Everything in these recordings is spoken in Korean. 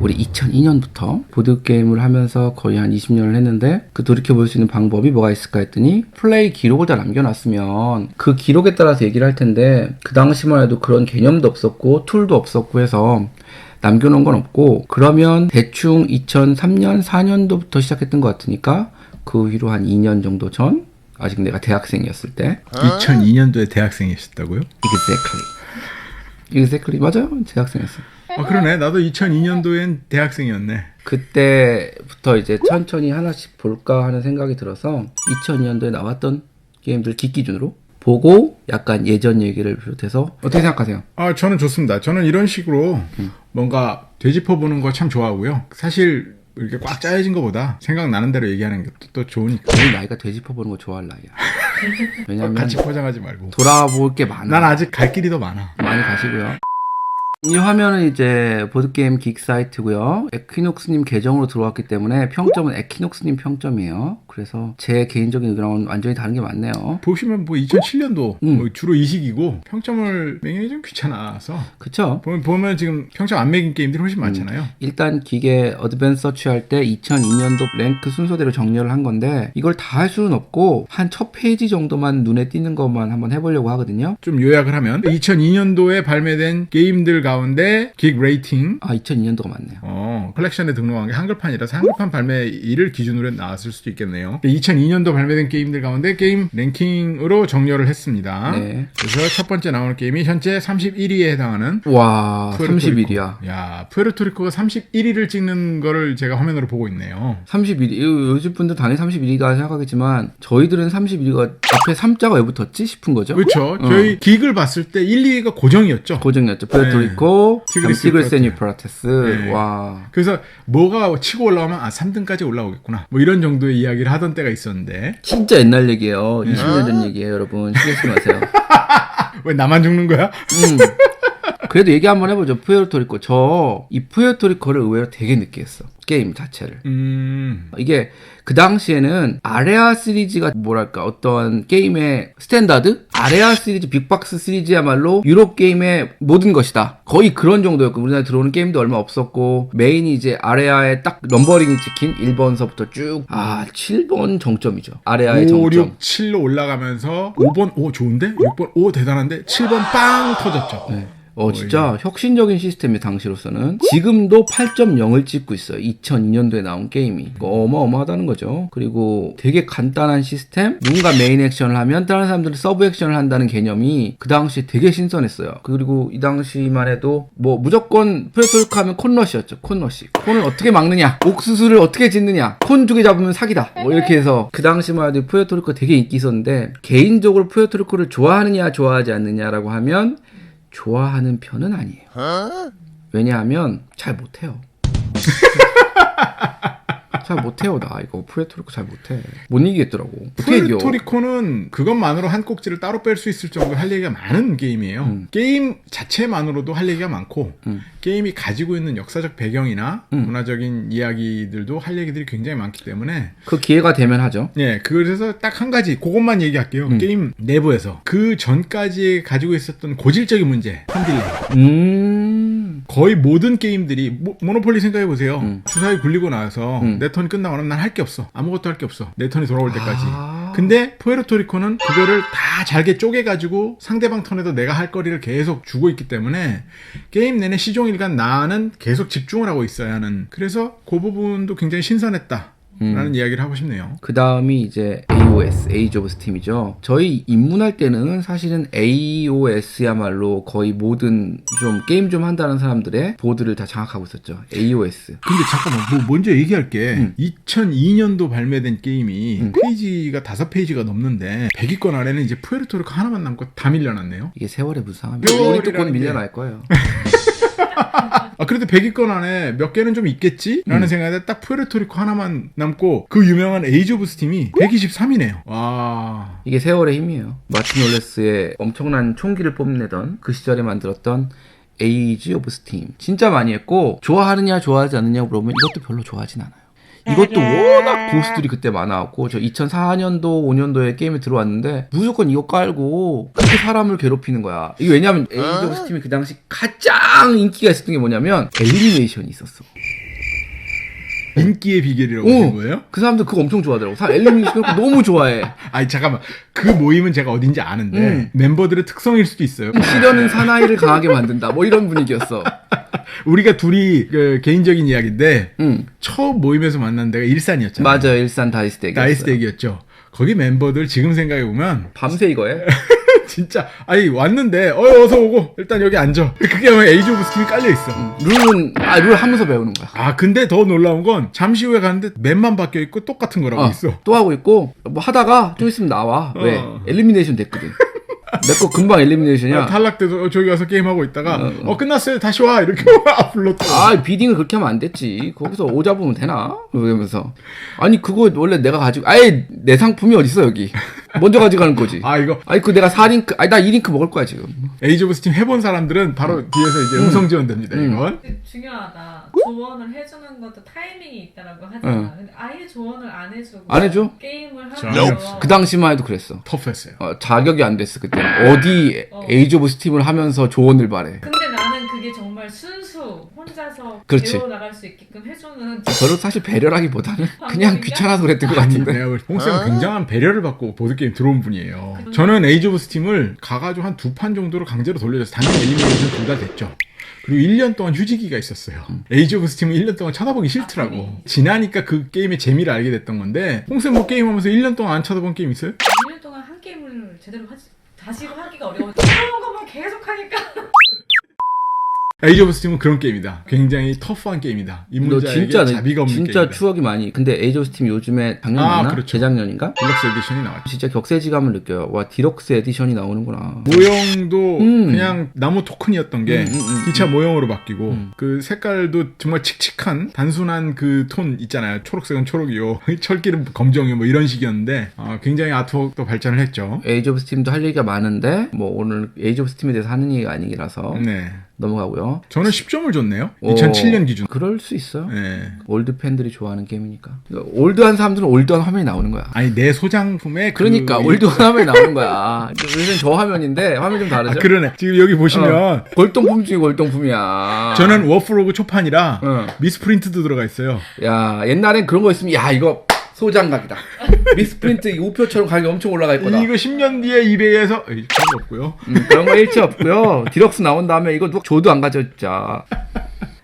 우리 2002년부터 보드게임을 하면서 거의 한 20년을 했는데 그 돌이켜볼 수 있는 방법이 뭐가 있을까 했더니 플레이 기록을 다 남겨놨으면 그 기록에 따라서 얘기를 할 텐데 그 당시만 해도 그런 개념도 없었고 툴도 없었고 해서 남겨놓은 건 없고 그러면 대충 2003년 4년도부터 시작했던 것 같으니까 그 위로 한 2년 정도 전 아직 내가 대학생이었을 때. 2002년도에 대학생이셨다고요? exactly. Exactly. 맞아요. 대학생이었어요 아 그러네. 나도 2002년도엔 대학생이었네. 그때부터 이제 천천히 하나씩 볼까 하는 생각이 들어서 2002년도에 나왔던 게임들 기 기준으로 보고 약간 예전 얘기를 비롯해서 어떻게 생각하세요? 아 저는 좋습니다. 저는 이런 식으로 뭔가 되짚어 보는 거 참 좋아하고요. 사실 이렇게 꽉 짜여진 것보다 생각나는 대로 얘기하는 게 또 좋으니까. 우리 나이가 되짚어보는 거 좋아할 나이야. 왜냐면 같이 포장하지 말고. 돌아볼 게 많아. 난 아직 갈 길이 더 많아. 많이 가시고요. 이 화면은 이제 보드게임 긱 사이트고요. 에퀴녹스님 계정으로 들어왔기 때문에 평점은 에퀴녹스님 평점이에요. 그래서 제 개인적인 의견은 완전히 다른 게 많네요. 보시면 뭐 2007년도 음. 뭐 주로 이 시기고 평점을 매기기 좀 귀찮아서 그쵸? 보면, 보면 지금 평점 안 매긴 게임들이 훨씬 많잖아요. 일단 기계 어드밴스 서치 할 때 2002년도 랭크 순서대로 정렬을 한 건데 이걸 다 할 수는 없고 한 첫 페이지 정도만 눈에 띄는 것만 한번 해보려고 하거든요. 좀 요약을 하면 2002년도에 발매된 게임들 가운데 긱 레이팅 아 2002년도가 맞네요. 어, 컬렉션에 등록한 게 한글판이라서 한글판 발매 일을 기준으로 나왔을 수도 있겠네요. 2002년도 발매된 게임들 가운데 게임 랭킹으로 정렬을 했습니다. 네. 그래서 첫 번째 나오는 게임이 현재 31위에 해당하는 와 푸에르토리코. 31이야. 야, 푸에르토리코가 31위를 찍는 거를 제가 화면으로 보고 있네요. 31위. 요즘 분들 당연히 31위가 생각하겠지만 저희들은 31위가 앞에 3자가 왜 붙었지 싶은 거죠. 그렇죠. 어. 저희 긱을 봤을 때 1, 2위가 고정이었죠. 고정이었죠. 프레토리코, 티그리스 유프라테스. 유프라테스. 네. 와. 그래서 뭐가 치고 올라오면 아 3등까지 올라오겠구나. 뭐 이런 정도의 이야기를 하던 때가 있었는데 진짜 옛날 얘기예요. 20년 전 얘기예요, 여러분. 신경 쓰지 마세요. 왜 나만 죽는 거야? 음. 그래도 얘기 한번 해보죠. 푸에르토리코. 저 이 푸에르토리코를 의외로 되게 늦게 했어. 게임 자체를. 음. 이게 그 당시에는 아레아 시리즈가 뭐랄까 어떤 게임의 스탠다드? 아레아 시리즈, 빅박스 시리즈야말로 유럽 게임의 모든 것이다. 거의 그런 정도였고 우리나라에 들어오는 게임도 얼마 없었고 메인이 이제 아레아에 딱 넘버링이 찍힌 1번서부터 쭉 아 7번 정점이죠. 아레아의 5, 정점. 6, 7로 올라가면서 5번 오 좋은데? 6번 오 대단한데? 7번 빵 터졌죠. 네. 어, 진짜 혁신적인 시스템이 당시로서는 지금도 8.0을 찍고 있어요. 2002년도에 나온 게임이. 어마어마하다는 거죠. 그리고 되게 간단한 시스템? 누군가 메인 액션을 하면 다른 사람들은 서브 액션을 한다는 개념이 그 당시에 되게 신선했어요. 그리고 이 당시만 해도 뭐 무조건 프레토리카 하면 콘러시였죠. 콘러시. 콘을 어떻게 막느냐? 옥수수를 어떻게 짓느냐? 콘 두 개 잡으면 사기다. 뭐 이렇게 해서 그 당시만 해도 푸에토리코 되게 인기 있었는데 개인적으로 푸에토리코를 좋아하느냐 좋아하지 않느냐라고 하면 좋아하는 편은 아니에요. 왜냐하면 잘 못해요. 잘 못해요 나 이거 푸에토리코 잘 못해. 못 이기겠더라고. 어떻게 이겨? 푸에르토리코는 그것만으로 한 꼭지를 따로 뺄 수 있을 정도로 할 얘기가 많은 게임이에요. 음. 게임 자체만으로도 할 얘기가 많고 음. 게임이 가지고 있는 역사적 배경이나 음. 문화적인 이야기들도 할 얘기들이 굉장히 많기 때문에 그 기회가 되면 하죠. 예, 그래서 딱 한 가지 그것만 얘기할게요. 음. 게임 내부에서 그 전까지 가지고 있었던 고질적인 문제, 펀딜레이. 음. 거의 모든 게임들이 모, 모노폴리 생각해 보세요. 음. 주사위 굴리고 나서 음. 내 턴이 끝나고 나면 난 할 게 없어. 아무것도 할 게 없어. 내 턴이 돌아올 때까지. 아. 근데 푸에르토리코는 그거를 다 잘게 쪼개 가지고 상대방 턴에도 내가 할 거리를 계속 주고 있기 때문에 게임 내내 시종일관 나는 계속 집중을 하고 있어야 하는. 그래서 그 부분도 굉장히 신선했다. 라는 이야기를 하고 싶네요. 그 다음이 이제 AOS, Age of Steam이죠. 저희 입문할 때는 사실은 AOS야말로 거의 모든 좀 게임 좀 한다는 사람들의 보드를 다 장악하고 있었죠. AOS. 근데 잠깐만, 뭐 먼저 얘기할 게. 음. 2002년도 발매된 게임이 음. 페이지가 다섯 페이지가 넘는데 100위권 아래는 이제 푸에르토리코 하나만 남고 다 밀려났네요. 이게 세월의 또곧 게- 밀려날 거예요. 아 그래도 100위권 안에 몇 개는 좀 있겠지? 라는 음. 생각에 딱 푸에르토리코 하나만 남고 그 유명한 에이지 오브 스팀이 123이네요. 와. 이게 세월의 힘이에요. 마틴 올레스의 엄청난 총기를 뽐내던 그 시절에 만들었던 에이지 오브 스팀. 진짜 많이 했고, 좋아하느냐, 좋아하지 않느냐 물어보면 이것도 별로 좋아하진 않아요. 이것도 워낙 고수들이 그때 많아갖고, 저 2004년도, 5년도에 게임에 들어왔는데, 무조건 이거 깔고, 그렇게 사람을 괴롭히는 거야. 이게 왜냐면, 에이지 오브 스팀이 그 당시 가장 인기가 있었던 게 뭐냐면, 애니메이션이 있었어. 인기의 비결이라고 오! 보신 거예요? 그 사람들 그거 엄청 좋아하더라고. 사람 엘리미네이션 너무 좋아해. 아니 잠깐만 그 모임은 제가 어딘지 아는데 음. 멤버들의 특성일 수도 있어요. 시련은 사나이를 강하게 만든다. 뭐 이런 분위기였어. 우리가 둘이 그 개인적인 이야기인데 응. 처음 모임에서 만난 데가 일산이었잖아요. 맞아요. 일산 다이스텍. 나이스덱이었죠. 거기 멤버들 지금 생각해 보면 밤새 이거 해? 진짜 아니 왔는데 어 어서 오고 일단 여기 앉아. 그게 왜 에이즈 오브 스팀이 깔려 있어. 룰은, 아, 룰 하면서 배우는 거야. 아 근데 더 놀라운 건 잠시 후에 갔는데 맵만 바뀌어 있고 똑같은 거라고 어, 있어. 또 하고 있고, 뭐 하다가 좀 있으면 나와. 왜? 어. 엘리미네이션 됐거든. 내 거 금방 엘리미네이션이야. 아, 탈락돼서 어, 저기 와서 게임 하고 있다가 어, 어, 어. 끝났어요 다시 와 이렇게 와 불렀다. 아, 비딩을 그렇게 하면 안 됐지. 거기서 오자 보면 되나? 그러면서. 아니, 그거 원래 내가 가지고, 아예 내 상품이 어딨어, 여기. 먼저 가져가는 거지. 아 이거 아니, 그 내가 4링크, 아니, 나 2링크 먹을 거야, 지금. 에이즈 오브 스팀 해본 사람들은 바로 뒤에서 이제 음성 지원됩니다 음. 이건. 근데 중요하다. 조언을 해주는 것도 타이밍이 있다라고 하잖아. 응. 근데 아예 조언을 안 해주고 안 해줘? 게임을 저- 하면서 그 당시만 해도 그랬어. 터프했어요. 어, 자격이 안 됐어, 그때. 어디 어. 에이즈 오브 스팀을 하면서 조언을 바래. 근데 나는 그게 정말 순수 혼자서 그렇지. 배워 나갈 수 있게끔 해주는 저를 사실 배려라기보다는 그냥? 귀찮아서 그랬던 것 아니, 같은데. 내가 볼 때 홍쌤은 굉장한 배려를 받고 보드게임 들어온 분이에요. 저는 에이즈 오브 스팀을 가가지고 한 두 판 정도로 강제로 돌려줘서 단순 엘리미네이션 둘 다 됐죠. 그리고 1년 동안 휴지기가 있었어요. 에이즈 오브 스팀은 1년 동안 쳐다보기 싫더라고. 지나니까 그 게임의 재미를 알게 됐던 건데, 홍쌤 뭐 게임하면서 1년 동안 안 쳐다본 게임 있어요? 2년 동안 한 게임을 제대로 하지 다시 하기가 어려워. 새로운 것만 계속 하니까 에이즈 오브 스팀은 그런 게임이다. 굉장히 터프한 게임이다. 너 입문자에게 진짜 자비가 없는 진짜 게임이다. 추억이 많이. 근데 에이즈 오브 스팀 요즘에 작년이나 아, 그렇죠. 재작년인가? 딜럭스 에디션이 나왔죠. 진짜 격세지감을 느껴요. 와 디럭스 에디션이 나오는구나. 모형도 음. 그냥 나무 토큰이었던 게 음, 음, 음, 기차 모형으로 바뀌고 음. 그 색깔도 정말 칙칙한 단순한 그 톤 있잖아요. 초록색은 초록이요, 철길은 검정이요, 뭐 이런 식이었는데 아, 굉장히 아트웍도 발전을 했죠. 에이즈 오브 스팀도 할 얘기가 많은데 뭐 오늘 에이즈 오브 스팀에 대해서 하는 얘기가 아니라서 네, 넘어가고요. 저는 10점을 줬네요. 어, 2007년 기준. 그럴 수 있어요. 네. 올드 팬들이 좋아하는 게임이니까. 그러니까 올드한 사람들은 올드한 화면이 나오는 거야. 아니 내 소장품에 그- 그러니까 올드한 화면이 나오는 거야. 요즘 저 화면인데 화면 좀아 다르죠? 그러네. 지금 여기 보시면 어, 골동품 중에 골동품이야. 저는 워프로그 초판이라 어. 미스프린트도 들어가 있어요. 야 옛날엔 그런 거 있으면 야 이거 소장각이다. 미스프린트 이 우표처럼 가격이 엄청 올라가 있거든. 이거 10년 뒤에 이베이에서 에이, 그런 거 없고요. 음, 그런 거 일체 없고요. 디럭스 나온 다음에 이거 누가 줘도 안 가져자.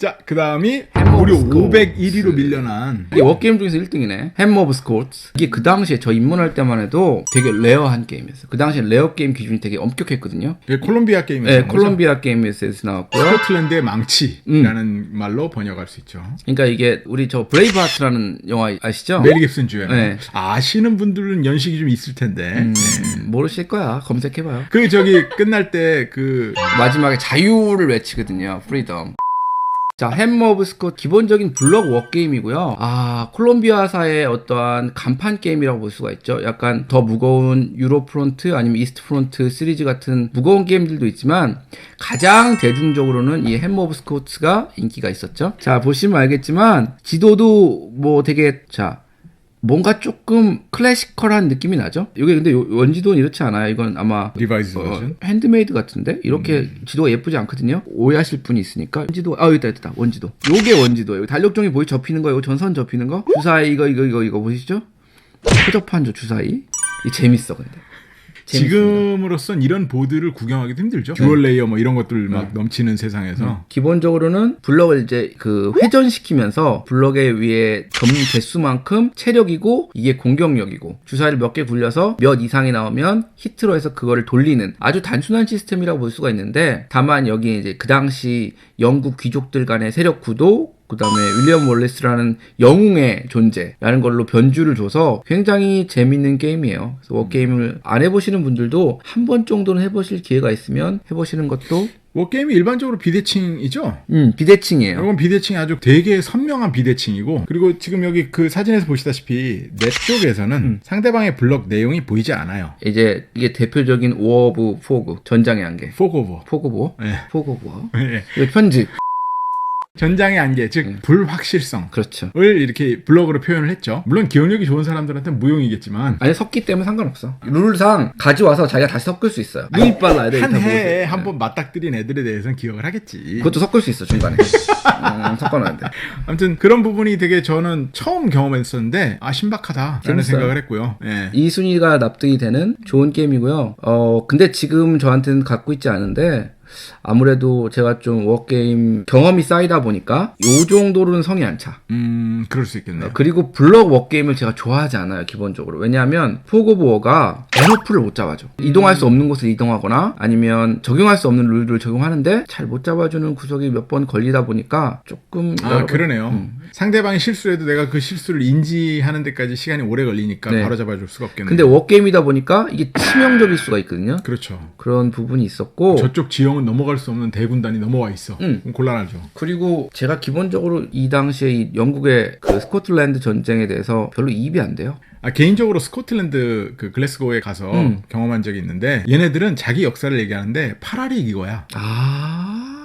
자, 그 다음이 무려 스코어스. 501위로 밀려난 이게 워게임 중에서 1등이네. 햄머 오브 스코츠. 이게 그 당시에 저 입문할 때만 해도 되게 레어한 게임이었어요. 그 당시에 레어 게임 기준이 되게 엄격했거든요. 이게 콜롬비아 게임에서 네, 나온 거죠? 콜롬비아 게임에서 나왔고요. 스코틀랜드의 망치라는 말로 번역할 수 있죠. 그러니까 이게 우리 저 브레이브하트라는 영화 아시죠? 메리 깁슨 주연. 네. 아시는 분들은 연식이 좀 있을 텐데. 음, 네. 모르실 거야. 검색해봐요. 그 저기 끝날 때 그 마지막에 자유를 외치거든요. 프리덤. 자, 햄머 오브 스콧 기본적인 블럭 워게임이고요. 아, 콜롬비아사의 어떠한 간판 게임이라고 볼 수가 있죠. 약간 더 무거운 유로 프론트 아니면 이스트 프론트 시리즈 같은 무거운 게임들도 있지만 가장 대중적으로는 이 햄머 오브 스콧가 인기가 있었죠. 자, 보시면 알겠지만 지도도 뭐 되게 자, 뭔가 조금 클래시컬한 느낌이 나죠? 이게 근데 요- 원지도는 이렇지 않아요. 이건 아마 리바이즈 어. 핸드메이드 같은데 이렇게 지도가 예쁘지 않거든요. 오해하실 분이 있으니까 원지도 아 여기다 여기다 원지도. 요게 원지도예요. 달력종이 보이 접히는 거, 요 전선 접히는 거, 주사위 이거 이거 이거 이거 보시죠? 저 주사위. 이 재밌어 근데. 지금으로선 이런 보드를 구경하기도 힘들죠. 듀얼 레이어 뭐 이런 것들 막 넘치는 세상에서. 기본적으로는 블럭을 이제 그 회전시키면서 블럭의 위에 점 개수만큼 체력이고 이게 공격력이고 주사위를 몇 개 굴려서 몇 이상이 나오면 히트로 해서 그거를 돌리는 아주 단순한 시스템이라고 볼 수가 있는데 다만 여기 이제 그 당시 영국 귀족들 간의 세력 구도 그 다음에 윌리엄 월레스라는 영웅의 존재라는 걸로 변주를 줘서 굉장히 재밌는 게임이에요. 그래서 워게임을 안 해보시는 분들도 한 번 정도는 해보실 기회가 있으면 해보시는 것도 뭐 게임이 일반적으로 비대칭이죠. 음 비대칭이에요. 이건 비대칭이 아주 되게 선명한 비대칭이고 그리고 지금 여기 그 사진에서 보시다시피 내 쪽에서는 음. 상대방의 블럭 내용이 보이지 않아요. 이제 이게 대표적인 워 오브 포그 전장의 한계 포고버. 포그보 네. 포그보 네. 이거 편집 전장의 안개, 즉 음. 불확실성. 그렇죠. 을 이렇게 블럭으로 표현을 했죠. 물론 기억력이 좋은 사람들한테는 무용이겠지만 아니 섞기 때문에 상관없어. 룰상 가져와서 자기가 다시 섞을 수 있어요. 눈이 빨라야 돼. 한 해에 보세요. 한번 맞닥뜨린 애들에 대해서는 기억을 하겠지. 그것도 섞을 수 있어 중간에. 음, 섞어놔야 돼. 아무튼 그런 부분이 되게 저는 처음 경험했었는데 아 신박하다라는 재밌어요. 생각을 했고요. 예. 이 순위가 납득이 되는 좋은 게임이고요. 어 근데 지금 저한테는 갖고 있지 않은데 아무래도 제가 좀 워게임 경험이 쌓이다 보니까 요 정도로는 성이 안 차. 음 그럴 수 있겠네요. 그리고 블럭 워게임을 제가 좋아하지 않아요, 기본적으로. 왜냐하면 워가 에너프를 못 잡아줘. 이동할 수 없는 곳을 이동하거나 아니면 적용할 수 없는 룰들을 적용하는데 잘 못 잡아주는 구석이 몇 번 걸리다 보니까 조금. 아 여러 번- 그러네요. 음. 상대방이 실수해도 내가 그 실수를 인지하는 데까지 시간이 오래 걸리니까 네. 바로 잡아줄 수가 없겠네요. 근데 워게임이다 보니까 이게 치명적일 수가 있거든요. 그렇죠. 그런 부분이 있었고. 저쪽 지형은 넘어갈 수 없는 대군단이 넘어와 있어. 음. 곤란하죠. 그리고 제가 기본적으로 이 당시에 이 영국의 그 스코틀랜드 전쟁에 대해서 별로 이입이 안 돼요. 아, 개인적으로 스코틀랜드 그 글래스고에 가서 음. 경험한 적이 있는데 얘네들은 자기 역사를 얘기하는데 파라리 이거야. 아.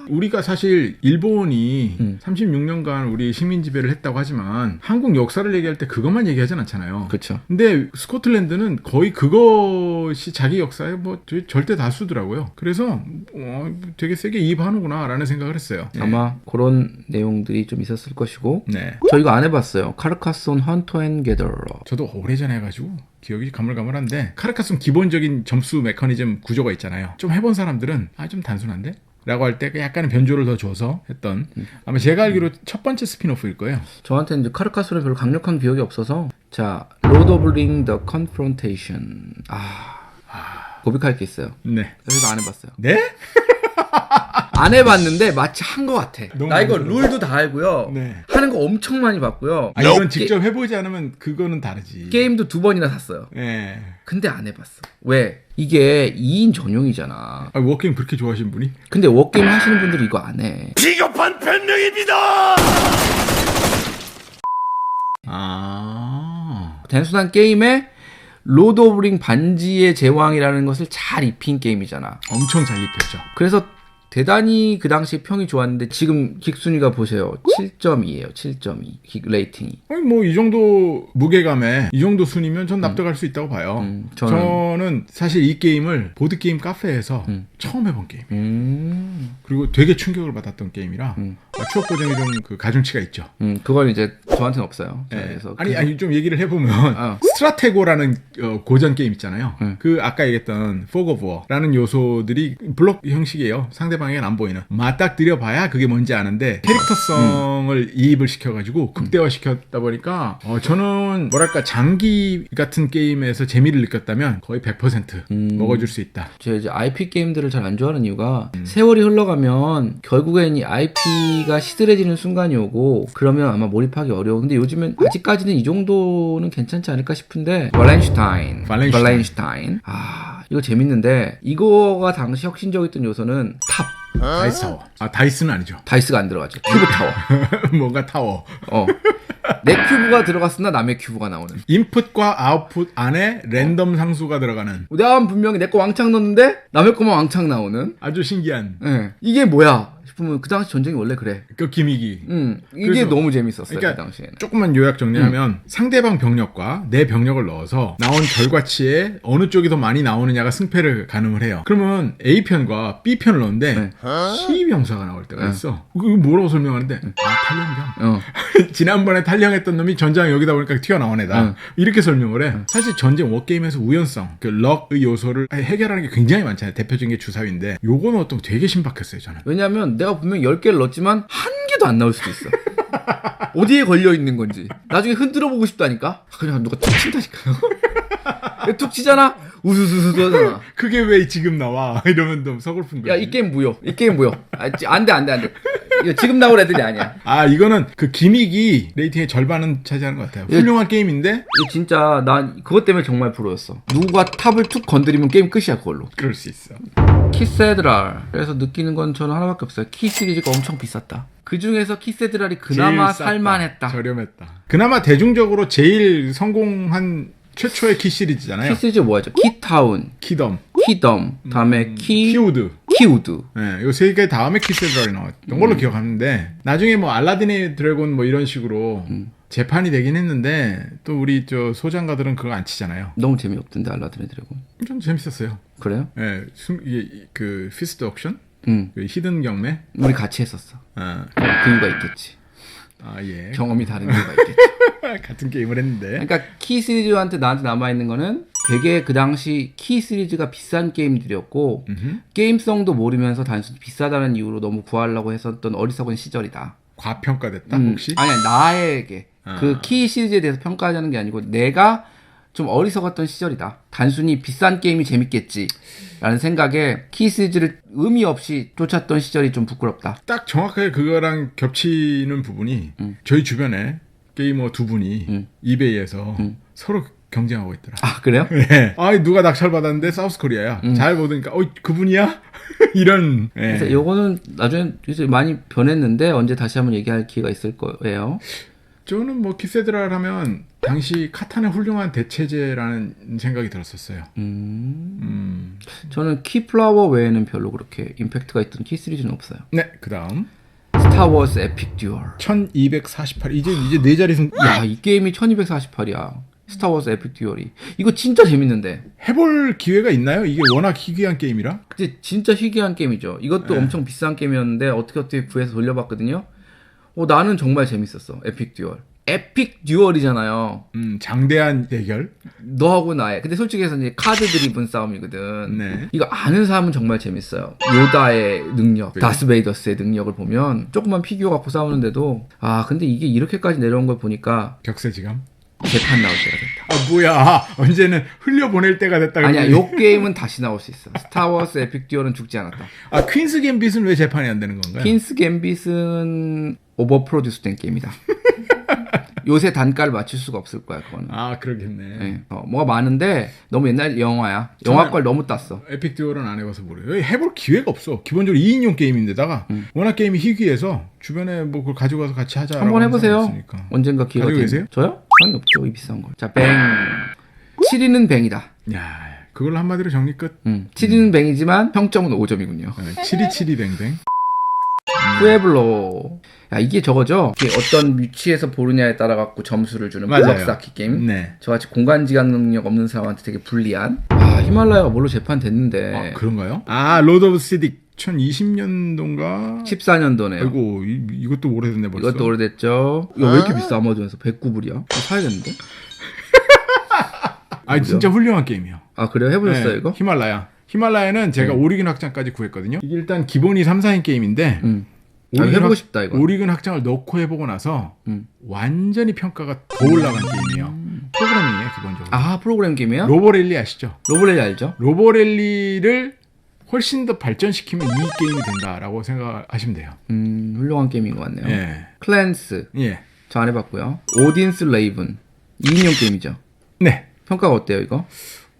우리가 사실 일본이 음. 36년간 우리 식민 지배를 했다고 하지만 한국 역사를 얘기할 때 그것만 얘기하진 않잖아요. 그렇죠. 근데 스코틀랜드는 거의 그것이 자기 역사의 뭐 절대 다수더라고요. 그래서 어, 되게 세게 이입하는구나라는 생각을 했어요. 네. 아마 그런 내용들이 좀 있었을 것이고 네. 저 이거 안 해봤어요. 카르카손 헌터 앤 게더러. 저도 오래전에 해가지고 기억이 가물가물한데 카르카슨 기본적인 점수 메커니즘 구조가 있잖아요. 좀 해본 사람들은 아 좀 단순한데? 라고 할 때 약간의 변조를 더 줘서 했던 아마 제가 알기로 첫 번째 스피노프일 거예요. 저한테는 이제 카르카손에 별로 강력한 기억이 없어서 자 로드 오브 링 더 컨프론테이션 아 고백할 게 있어요. 네. 그래서 안 해봤어요. 네? 안 해봤는데 마치 한 것 같아. 너무 나 이거 룰도 다 알고요. 네. 하는 거 엄청 많이 봤고요. 아, 이건 직접 해보지 않으면 그거는 다르지. 게임도 두 번이나 샀어요. 예. 근데 안 해봤어. 왜? 이게 2인 전용이잖아. 아, 워킹 그렇게 좋아하시는 분이? 근데 워게임 하시는 분들이 이거 안 해. 비겁한 변명입니다. 아. 단순한 게임에 로드 오브 링 반지의 제왕이라는 것을 잘 입힌 게임이잖아. 엄청 잘 입혔죠. 그래서 대단히 그 당시 평이 좋았는데 지금 킥순위가 보세요. 7.2예요. 7.2. 킥 레이팅이. 아니, 뭐, 이 정도 무게감에 이 정도 순이면 전 납득할 수 있다고 봐요. 음, 저는... 저는- 사실 이 게임을 보드 게임 카페에서 음. 처음 해본 게임. 음. 그리고 되게 충격을 받았던 게임이라 음. 아, 추억 보정이 좀 그 가중치가 있죠. 음, 그건 이제 저한테는 없어요. 예. 그래서 아니 그- 아니 좀 얘기를 해보면 어. 스트라테고라는 어, 고전 게임 있잖아요. 음. 그 아까 얘기했던 워라는 요소들이 블록 형식이에요. 상대 방에겐 안 보이는 맞닥뜨려 봐야 그게 뭔지 아는데 캐릭터성을 이입을 시켜가지고 극대화 시켰다 보니까 어, 저는 뭐랄까 장기 같은 게임에서 재미를 느꼈다면 거의 100% 음. 먹어줄 수 있다. 제가 이제 IP 게임들을 잘 안 좋아하는 이유가 음. 세월이 흘러가면 결국엔 이 IP가 시들해지는 순간이 오고 그러면 아마 몰입하기 어려워. 근데 요즘엔 아직까지는 이 정도는 괜찮지 않을까 싶은데 발렌슈타인, 발렌슈타인. 발렌슈타인. 아 이거 재밌는데 이거가 당시 혁신적이었던 요소는 탑 다이스 타워. 아 다이스는 아니죠. 다이스가 안 들어가죠. 큐브 타워. 뭔가 타워. 어. 내 큐브가 들어갔으나 남의 큐브가 나오는. 인풋과 아웃풋 안에 랜덤 상수가 들어가는 내가 분명히 내 거 왕창 넣었는데 남의 거만 왕창 나오는. 아주 신기한 예. 이게 뭐야 싶으면 그 당시 전쟁이 원래 그래. 그 기믹이. 음, 이게 너무 재밌었어요 그러니까 그 당시에는. 조금만 요약 정리하면 상대방 병력과 내 병력을 넣어서 나온 결과치에 어느 쪽이 더 많이 나오느냐가 승패를 가늠을 해요. 그러면 A편과 B편을 넣는데 네. C병사가 나올 때가 네. 있어. 그거 뭐라고 설명하는데 아 탈령병. 어. 지난번에 탈령했던 놈이 전장에 여기다 보니까 튀어나온 애다. 응. 이렇게 설명을 해. 사실 전쟁 워게임에서 우연성, 그 럭의 요소를 해결하는 게 굉장히 많잖아요. 대표적인 게 주사위인데 요거는 어떤 되게 신박했어요, 저는. 왜냐면 내가 분명 10개를 넣었지만 한 개도 안 나올 수도 있어. 어디에 걸려 있는 건지. 나중에 흔들어 보고 싶다니까. 그냥 누가 툭 친다니까요. 툭 치잖아. 우수수수 하잖아. 그게 왜 지금 나와? 이러면 좀 서글픈 거지. 야, 이 게임 무효. 이 게임 무효. 아, 지- 안 돼, 안 돼, 안 돼. 이거 지금 나올 애들이 아니야. 아 이거는 그 기믹이 레이팅의 절반은 차지하는 것 같아요. 예. 훌륭한 게임인데 이거 진짜 난 그것 때문에 정말 부러웠어. 누가 탑을 툭 건드리면 게임 끝이야, 그걸로. 그럴 수 있어. 키세드랄. 그래서 느끼는 건 저는 하나밖에 없어요. 키 시리즈가 엄청 비쌌다. 그 중에서 키세드랄이 그나마 쌌다. 살만했다. 저렴했다. 그나마 대중적으로 제일 성공한 최초의 키 시리즈잖아요. 키 시리즈 뭐였죠? 키타운, 키덤. 키덤, 다음에 키, 키우드. 키우드. 예, 요세 개 다음에 키세드랄이 나왔던 걸로 기억하는데 나중에 뭐 알라딘의 드래곤 뭐 이런 식으로 재판이 되긴 했는데 또 우리 저 소장가들은 그거 안 치잖아요. 너무 재미없던데 알라딘의 드래곤. 좀 재밌었어요. 그래요? 예, 숨, 이게 그 피스트 옥션, 응. 그 히든 경매. 우리 같이 했었어. 아, 그 이유가 있겠지. 아 예. 경험이 다른 이유가 있겠지. 같은 게임을 했는데. 그러니까 키 시리즈한테 나한테 남아 있는 거는 되게 그 당시 키 시리즈가 비싼 게임들이었고 음흠. 게임성도 모르면서 단순히 비싸다는 이유로 너무 구하려고 했었던 어리석은 시절이다. 과평가됐다 음, 혹시? 아니야 나에게 아. 그 키 시리즈에 대해서 평가하자는 게 아니고 내가 좀 어리석었던 시절이다. 단순히 비싼 게임이 재밌겠지라는 생각에 키 시리즈를 의미 없이 쫓았던 시절이 좀 부끄럽다. 딱 정확하게 그거랑 겹치는 부분이 음. 저희 주변에 게이머 두 분이 음. 이베이에서 음. 서로 경쟁하고 있더라. 아 그래요? 네. 아, 누가 낙찰 받았는데 사우스 코리아야. 음. 잘 보니까 어 그분이야? 이런. 예. 그래서 요거는 나중에 이제 많이 변했는데 언제 다시 한번 얘기할 기회가 있을 거예요. 저는 뭐 키세드랄 하면 당시 카탄의 훌륭한 대체제라는 생각이 들었었어요. 음, 음. 저는 키플라워 외에는 별로 그렇게 임팩트가 있던 키 시리즈는 없어요. 네, 그다음 스타워즈 에픽 듀얼. 1248 이제 이제 네 자리 승 야, 이 게임이 1248이야. 스타워즈 에픽 듀얼이. 이거 진짜 재밌는데. 해볼 기회가 있나요? 이게 워낙 희귀한 게임이라. 근데 진짜 희귀한 게임이죠. 이것도 네. 엄청 비싼 게임이었는데 어떻게 어떻게 구해서 돌려봤거든요. 어, 나는 정말 재밌었어. 에픽 듀얼. 에픽 듀얼이잖아요. 음, 장대한 대결. 너하고 나의. 근데 솔직히 해서 이제 카드 드리븐 싸움이거든. 네. 이거 아는 사람은 정말 재밌어요. 요다의 능력, 네. 다스베이더스의 능력을 보면 조그만 피규어 갖고 싸우는데도 아 근데 이게 이렇게까지 내려온 걸 보니까 격세지감. 재판 나올 때가 됐다. 아 뭐야? 아, 언제는 흘려 보낼 때가 됐다. 아니야. 요 게임은 다시 나올 수 있어. 스타워스 에픽 듀얼은 죽지 않았다. 아 퀸스 갬빗은 왜 재판이 안 되는 건가요? 퀸스 갬빗은 오버 프로듀스 된 게임이다. 요새 단가를 맞출 수가 없을 거야, 그거는. 아 그러겠네. 예. 어, 뭐가 많은데 너무 옛날 영화야. 영화 걸 너무 땄어. 에픽 듀얼은 안 해봐서 모르요 해볼 기회가 없어. 기본적으로 2인용 게임인데다가 음. 워낙 게임이 희귀해서 주변에 뭐 그걸 가지고 가서 같이 하자. 한번 해보세요. 언젠가 기회가 되면. 계세요? 저요? 당연히 없죠, 이 비싼 걸. 자, 뱅. 7위는 뱅이다. 야, 그걸로 한마디로 정리 끝. 음. 7위는 뱅이지만 평점은 5점이군요. 네, 7272 뱅뱅. 푸에블로. 야, 이게 저거죠? 이게 어떤 위치에서 보느냐에 따라 갖고 점수를 주는 맞아요. 블럭 쌓기 게임. 네. 저같이 공간 지각 능력 없는 사람한테 되게 불리한. 아, 히말라야가 뭘로 재판 됐는데. 아 그런가요? 아 로드 오브 시딕 2020년도인가? 14년도네요. 아이고 이, 이것도 오래됐네 벌써. 이것도 오래됐죠. 이거 왜 이렇게 비싸? 아마존에서 109불이야. 이거 사야겠는데? 아 진짜 훌륭한 게임이요. 아, 그래요? 해보셨어요, 네, 이거? 히말라야. 히말라야는 제가 네. 오리근 확장까지 구했거든요. 이게 일단 기본이 3, 4인 게임인데 음. 아, 오리근 해보고 확- 싶다, 이거. 오리근 확장을 넣고 해보고 나서 음. 완전히 평가가 더 올라간 게임이에요. 프로그래밍이에요 기본적으로. 아, 프로그램 게임이에요? 로보렐리 아시죠? 로블레이 알죠? 로보렐리를 훨씬 더 발전시키면 이 게임이 된다라고 생각하시면 돼요. 음, 훌륭한 게임인 것 같네요. 예. 클랜스. 예. 저 안 해봤고요. 오딘스 레이븐. 2인용 게임이죠. 네. 평가가 어때요, 이거?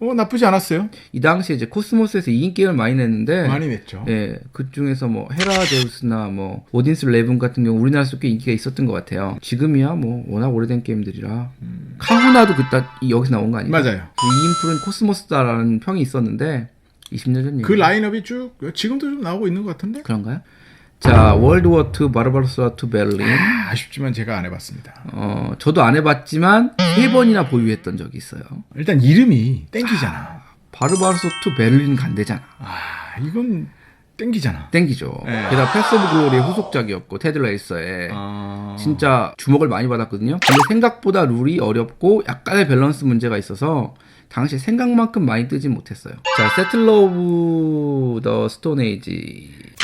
어 나쁘지 않았어요. 이 당시에 이제 코스모스에서 2인 게임을 많이 냈는데. 많이 냈죠. 예, 그 중에서 뭐 헤라 제우스나 뭐 오딘스 레이븐 같은 경우 우리나라에서 꽤 인기가 있었던 것 같아요. 지금이야 뭐 워낙 오래된 게임들이라 카후나도 그때 이- 여기서 나온 거 아니에요? 음. 맞아요. 이 인풀은 코스모스다라는 평이 있었는데 20년 전 얘기. 그 라인업이 쭉 지금도 좀 나오고 있는 것 같은데. 그런가요? 자, 월드워 2 바르바로스와 2 베를린. 아, 아쉽지만 제가 안 해봤습니다. 어, 저도 안 해봤지만 세 번이나 보유했던 적이 있어요. 일단 이름이 땡기잖아. 바르바로스 2 베를린 간대잖아. 아 이건 땡기잖아. 땡기죠. 네. 게다가 패스 오브 글로리의 후속작이었고 테드 레이서의 아... 진짜 주목을 많이 받았거든요. 근데 생각보다 룰이 어렵고 약간의 밸런스 문제가 있어서 당시 생각만큼 많이 뜨진 못했어요. 자, 세틀러 오브 더 스톤 에이지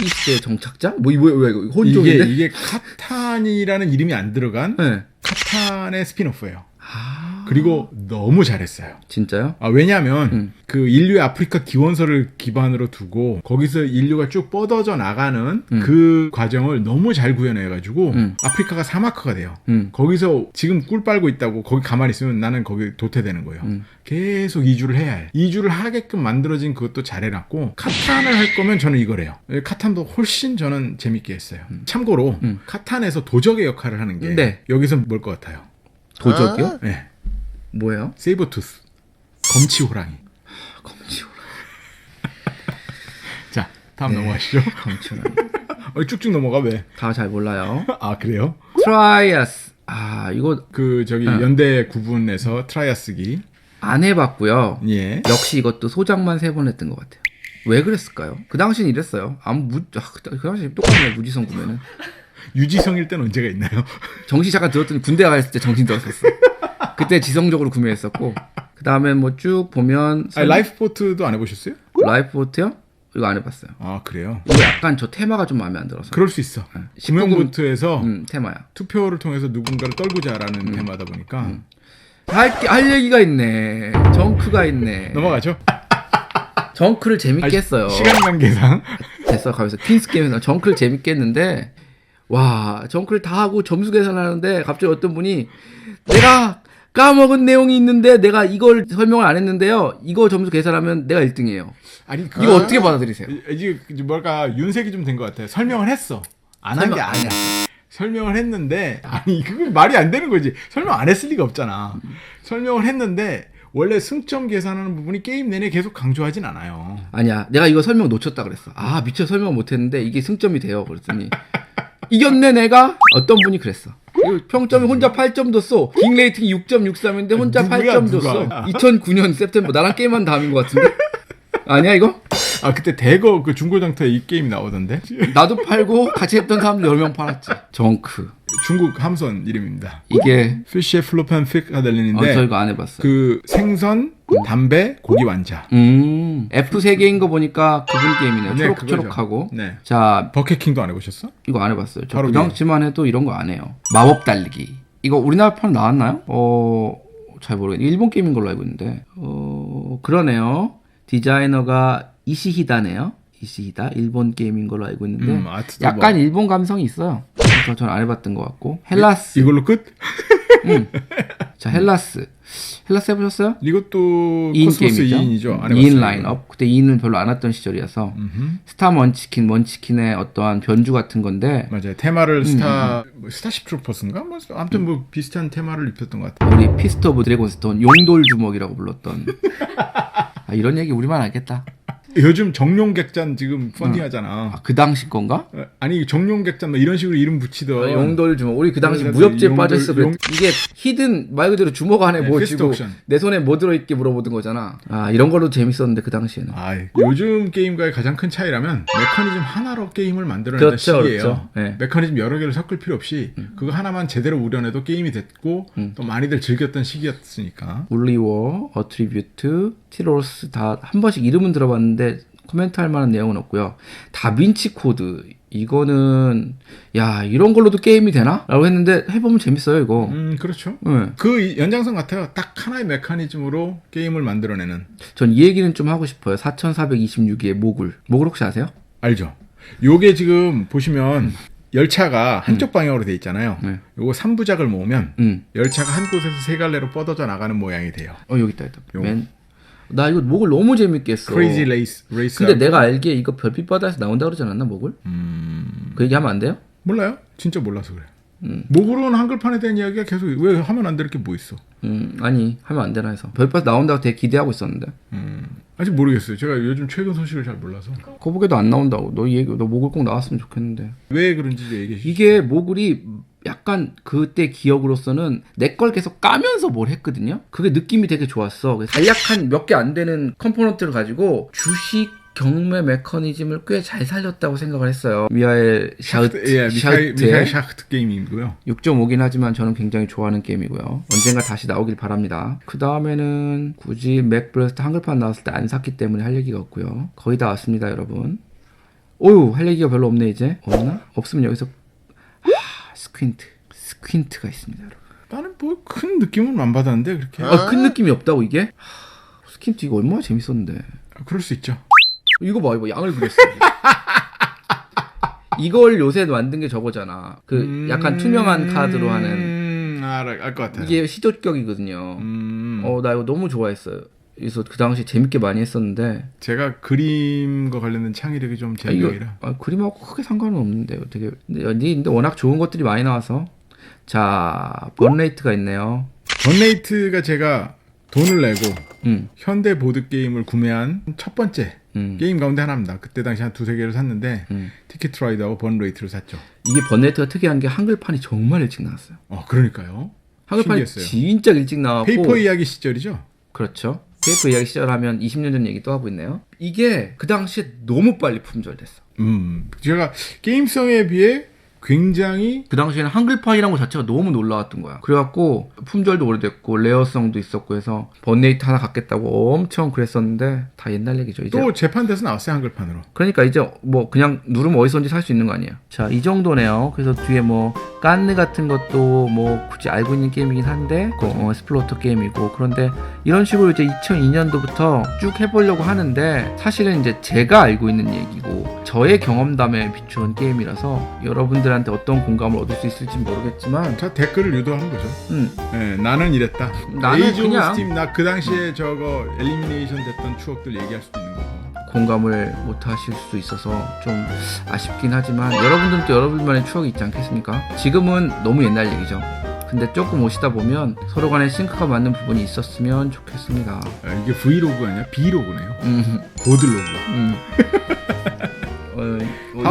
이 시대의 정착자? 뭐 이거 뭐야 이거 이게 혼종인데? 이게 카탄이라는 이름이 안 들어간 네. 카탄의 스피노프예요. 아, 그리고 너무 잘했어요. 진짜요? 아, 왜냐하면 음. 그 인류의 아프리카 기원서를 기반으로 두고 거기서 인류가 쭉 뻗어져 나가는 음. 그 과정을 너무 잘 구현해가지고 음. 아프리카가 사막화가 돼요. 음. 거기서 지금 꿀 빨고 있다고 거기 가만히 있으면 나는 거기 도태되는 거예요. 음. 계속 이주를 해야 해. 이주를 하게끔 만들어진 그것도 잘해놨고 카탄을 할 거면 저는 이거래요. 카탄도 훨씬 저는 재밌게 했어요. 참고로 음. 카탄에서 도적의 역할을 하는 게 네. 여기서 뭘 것 같아요? 도적이요? 네, 뭐예요? 세이버투스 검치 호랑이. 검지 다음 네. 넘어가시죠. 강춘아. 어, 쭉쭉 넘어가 왜? 다 잘 몰라요. 아 그래요? 트라이아스. 아, 이거 그 저기 네. 연대 구분에서 트라이아스기. 안 해 봤고요. 예. 역시 이것도 소장만 세 번 했던 것 같아요. 왜 그랬을까요? 그 당시는 이랬어요. 아무 무, 아, 그, 그 당시 똑같네요. 무지성 구매는. 유지성일 때는 언제가 있나요? 정신 잠깐 들었더니 군대 가 있을 때 정신 들었었어. 그때 지성적으로 구매했었고. 그 다음에 뭐 쭉 보면. 아니, 라이프보트도 안 해보셨어요? 라이프보트요? 이거 안 해봤어요. 아 그래요? 이거 약간 저 테마가 좀 마음에 안 들어서. 그럴 수 있어. 십구금- 구명보트에서 음, 테마야. 투표를 통해서 누군가를 떨구자라는 음. 테마다 보니까 할, 게- 할 얘기가 있네. 정크가 있네. 넘어가죠. 정크를 재밌게 했어요. 시간 관계상 됐어. 가면서 퀸스 게임에서 정크를 재밌게 했는데 와 정크를 다 하고 점수 계산하는데 갑자기 어떤 분이 내가 까먹은 내용이 있는데 내가 이걸 설명을 안 했는데요. 이거 점수 계산하면 내가 1등이에요. 아니 이거 어떻게 받아들이세요? 이제 이제 뭐랄까 윤색이 좀 된 것 같아. 설명을 했어. 안 한 게 설명 안 아니야. 설명을 했는데 아니 그건 말이 안 되는 거지. 설명 안 했을 리가 없잖아. 설명을 했는데 원래 승점 계산하는 부분이 게임 내내 계속 강조하진 않아요. 아니야. 내가 이거 설명 놓쳤다 그랬어. 아 미처 설명 못 했는데 이게 승점이 돼요. 그랬더니 이겼네 내가 어떤 분이 그랬어. 평점이 혼자 8점 줬어. 킹 레이팅이 6.63인데 혼자 누구야, 8점 누가? 줬어. 2009년 세프템버 나랑 게임한 다음인 것 같은데. 아니야 이거? 아 그때 대거 그 중고장터에 이 게임 나오던데. 나도 팔고 같이 했던 사람들 10명 팔았지. 정크. 중국 함선 이름입니다. 이게 피쉬의 플로판 어, 저 피카델린인데 이거 안 해봤어요. 그 생선, 담배, 고기 완자. 음 F 세 개인 거 보니까 그분 게임이네요. 네, 초록초록하고. 그거죠. 네. 자 버켓킹도 안 해보셨어? 이거 안 해봤어요. 저 바로 그 위에. 당시만 해도 이런 거 안 해요. 마법 달리기. 이거 우리나라 판 나왔나요? 어, 잘 모르겠네. 일본 게임인 걸로 알고 있는데. 어, 그러네요. 디자이너가 이시히다네요. 이시히다. 일본 게임인 걸로 알고 있는데. 음, 아트도 약간 뭐. 일본 감성이 있어요. 그래서 저는 안 해봤던 것 같고. 헬라스. 이걸로 끝? 자, 헬라스. 헬라스 해보셨어요? 이것도 2인 코스모스 게임이죠. 2인이죠. 안 2인 해봤어요. 라인업. 그때 2인을 별로 안 왔던 시절이어서. 음흠. 스타 먼치킨, 먼치킨의 어떠한 변주 같은 건데. 맞아요. 테마를 스타 뭐 스타쉽 트로퍼스인가? 뭐 아무튼 뭐 비슷한 테마를 입혔던 것 같아요. 우리 피스트 오브 드래곤스톤 용돌 주먹이라고 불렀던 아, 이런 얘기 우리만 알겠다 요즘 정룡객잔 지금 펀딩하잖아. 아, 그 당시 건가? 어, 아니 정룡객잔 뭐 이런 식으로 이름 붙이던 아, 용돌 주먹 우리 그 당시 무협지에 용돌- 빠져있어 그랬 용- 이게 히든 말 그대로 주먹 안에 네, 뭐 쥐고. 내 손에 뭐 들어있게 물어보던 거잖아 아 이런 걸로 재밌었는데 그 당시에는 아, 요즘 게임과의 가장 큰 차이라면 메커니즘 하나로 게임을 만들어낸다 그렇죠, 시기예요. 그렇죠. 네. 메커니즘 여러 개를 섞을 필요 없이 그거 하나만 제대로 우려내도 게임이 됐고 또 많이들 즐겼던 시기였으니까. 올리워, 어트리뷰트, 티로스 다 한 번씩 이름은 들어봤는데 코멘트 할 만한 내용은 없고요. 다빈치 코드 이거는 야 이런 걸로도 게임이 되나? 라고 했는데 해보면 재밌어요 이거. 음, 그렇죠. 네. 그 연장선 같아요. 딱 하나의 메커니즘으로 게임을 만들어내는. 전 이 얘기는 좀 하고 싶어요. 4426위의 모글. 모글 혹시 아세요? 알죠? 요게 지금 보시면 열차가 한쪽 방향으로 돼 있잖아요. 네. 요거 3부작을 모으면 응. 열차가 한 곳에서 세 갈래로 뻗어져 나가는 모양이 돼요. 어 여기 있다 있다. 요거. 맨. 나 이거 모글 너무 재밌게 했어. 크레이지 레이스 레이스. 근데 내가 알기에 이거 별빛 바다에서 나온다 그러지 않았나 모글? 음, 그 얘기 하면 안 돼요? 몰라요. 진짜 몰라서 그래. 음. 모글은 한글판에 대한 이야기가 계속 왜 하면 안될게뭐 있어? 음 아니 하면 안 되나 해서 별빛 나온다고 되게 기대하고 있었는데 음, 아직 모르겠어요. 제가 요즘 최근 소식을 잘 몰라서 거북에도 안 나온다고. 너이 얘기 너 모글 꼭 나왔으면 좋겠는데. 왜 그런지 좀 얘기해 주시죠. 이게 모글이 약간 그때 기억으로서는 내 걸 계속 까면서 뭘 했거든요. 그게 느낌이 되게 좋았어. 간략한 몇 개 안 되는 컴포넌트를 가지고 주식 경매 메커니즘을 꽤 잘 살렸다고 생각을 했어요. 미하엘 샤우트, 예, 미카엘 샤우트의 샤흐트 게임이고요. 6.5긴 하지만 저는 굉장히 좋아하는 게임이고요. 언젠가 다시 나오길 바랍니다. 그 다음에는 굳이 맥브레스트 한글판 나왔을 때 안 샀기 때문에 할 얘기가 없고요. 거의 다 왔습니다, 여러분. 오유, 할 얘기가 별로 없네, 이제. 없나? 없으면 여기서, 하, 스퀸트. 스퀸트가 있습니다, 여러분. 나는 뭐 큰 느낌은 안 받았는데 그렇게. 아, 큰 느낌이 없다고, 이게? 하, 스퀸트 이거 얼마나 재밌었는데. 그럴 수 있죠. 이거 봐, 이거 양을 그렸어. 이걸 요새 만든 게 저거잖아. 그 약간 투명한 카드로 하는. 음, 알아, 알것 같아요. 이게 시도격이거든요. 음, 어, 나 이거 너무 좋아했어요. 그래서 그 당시 재밌게 많이 했었는데. 제가 그림과 관련된 창의력이 좀 아, 이거 제격이라. 아, 그림하고 크게 상관은 없는데요. 되게 근데, 근데 워낙 좋은 것들이 많이 나와서 자 번레이트가 있네요. 번레이트가 제가 돈을 내고 음, 현대 보드 게임을 구매한 첫 번째 음. 게임 가운데 하나입니다. 그때 당시 한 두세 개를 샀는데 음. 티켓 라이드하고 번레이트를 샀죠. 이게 번네트가 특이한 게 한글판이 정말 일찍 나왔어요. 어, 그러니까요. 한글판이 신기했어요. 진짜 일찍 나왔고 페이퍼 이야기 시절이죠. 그렇죠. 페이퍼 이야기 시절하면 20년 전 얘기 또 하고 있네요. 이게 그 당시에 너무 빨리 품절됐어. 음, 제가 게임성에 비해 굉장히 그 당시에는 한글판이라는 것 자체가 너무 놀라웠던 거야. 그래갖고 품절도 오래됐고 레어성도 있었고 해서 번네이트 하나 갖겠다고 엄청 그랬었는데 다 옛날 얘기죠. 이제 또 재판돼서 나왔어요 한글판으로. 그러니까 이제 뭐 그냥 누르면 어디서든지 살 수 있는 거 아니에요. 자, 이 정도네요. 그래서 뒤에 뭐 깐느 같은 것도 뭐 굳이 알고 있는 게임이긴 한데 그, 어, 스플로터 게임이고 그런데 이런 식으로 이제 2002년도부터 쭉 해보려고 하는데 사실은 이제 제가 알고 있는 얘기고 저의 경험담에 비추은 게임이라서 여러분들 한테 어떤 공감을 얻을 수 있을지 모르겠지만 자 댓글을 유도하는 거죠. 음, 예, 나는 이랬다. 나는 에이즈 오브 그냥- 스팀 나 그 당시에 저거 엘리미네이션 됐던 추억들 얘기할 수도 있는 거고. 공감을 못 하실 수 있어서 좀 아쉽긴 하지만 여러분들은 또 여러분만의 추억이 있지 않겠습니까? 지금은 너무 옛날 얘기죠. 근데 조금 오시다 보면 서로 간에 싱크가 맞는 부분이 있었으면 좋겠습니다. 아, 이게 브이로그가 아니라 비로그네요. 음, 보드로그. 음.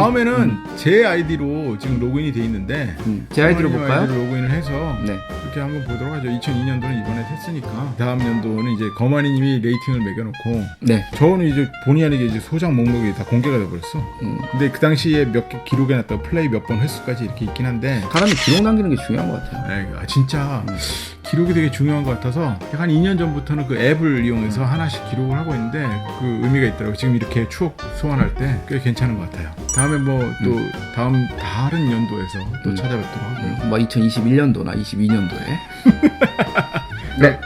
다음에는 음, 제 아이디로 지금 로그인이 돼 있는데 음. 제 아이디로 부모님 볼까요? 아이디로 로그인을 해서 네. 이렇게 한번 보도록 하죠. 2002년도는 이번에 했으니까 다음 연도는 이제 거만이님이 레이팅을 매겨놓고 네. 저는 이제 본의 아니게 이제 소장 목록이 다 공개가 돼버렸어. 음. 근데 그 당시에 몇 개 기록해놨다고 플레이 몇 번 횟수까지 이렇게 있긴 한데 사람이 기록 남기는 게 중요한 것 같아요. 에이, 아, 진짜 음. 기록이 되게 중요한 것 같아서 한 2년 전부터는 그 앱을 이용해서 하나씩 기록을 하고 있는데 그 의미가 있더라고요. 지금 이렇게 추억 소환할 때 꽤 괜찮은 것 같아요. 다음에 뭐또 다음 다른 연도에서 또 음. 찾아뵙도록 하고요. 뭐 2021년도나 22년도에. 네.